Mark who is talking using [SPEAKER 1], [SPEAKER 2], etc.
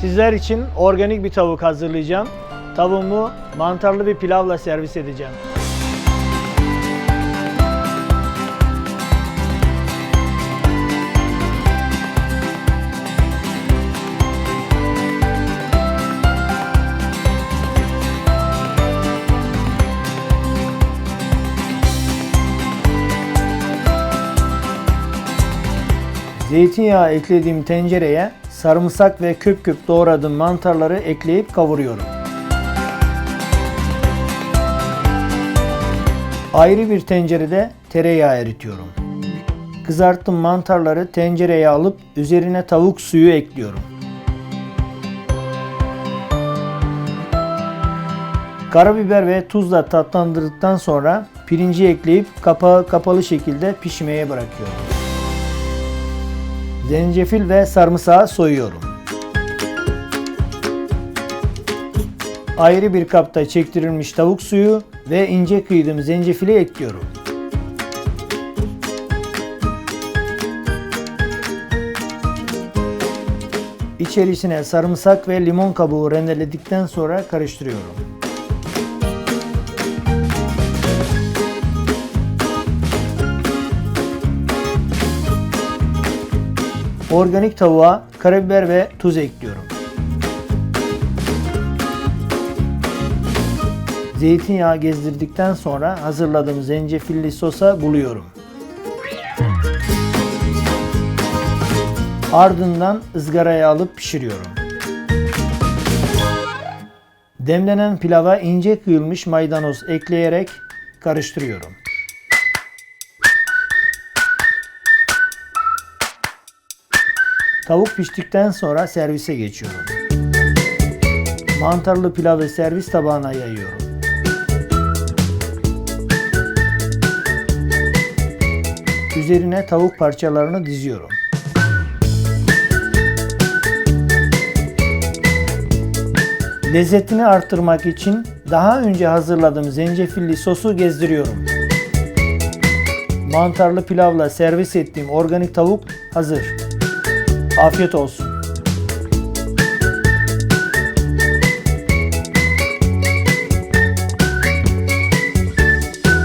[SPEAKER 1] Sizler için organik bir tavuk hazırlayacağım. Tavuğumu mantarlı bir pilavla servis edeceğim. Zeytinyağı eklediğim tencereye sarımsak ve küp küp doğradığım mantarları ekleyip kavuruyorum. Ayrı bir tencerede tereyağı eritiyorum. Kızarttığım mantarları tencereye alıp üzerine tavuk suyu ekliyorum. Karabiber ve tuzla tatlandırdıktan sonra pirinci ekleyip kapağı kapalı şekilde pişmeye bırakıyorum. Zencefil ve sarımsağı soyuyorum. Ayrı bir kapta çektirilmiş tavuk suyu ve ince kıydığım zencefili ekliyorum. İçerisine sarımsak ve limon kabuğu rendeledikten sonra karıştırıyorum. Organik tavuğa karabiber ve tuz ekliyorum. Zeytinyağı gezdirdikten sonra hazırladığım zencefilli sosa buluyorum. Ardından ızgaraya alıp pişiriyorum. Demlenen pilava ince kıyılmış maydanoz ekleyerek karıştırıyorum. Tavuk piştikten sonra servise geçiyorum. Mantarlı pilavı servis tabağına yayıyorum. Üzerine tavuk parçalarını diziyorum. Lezzetini arttırmak için daha önce hazırladığım zencefilli sosu gezdiriyorum. Mantarlı pilavla servis ettiğim organik tavuk hazır. Afiyet olsun.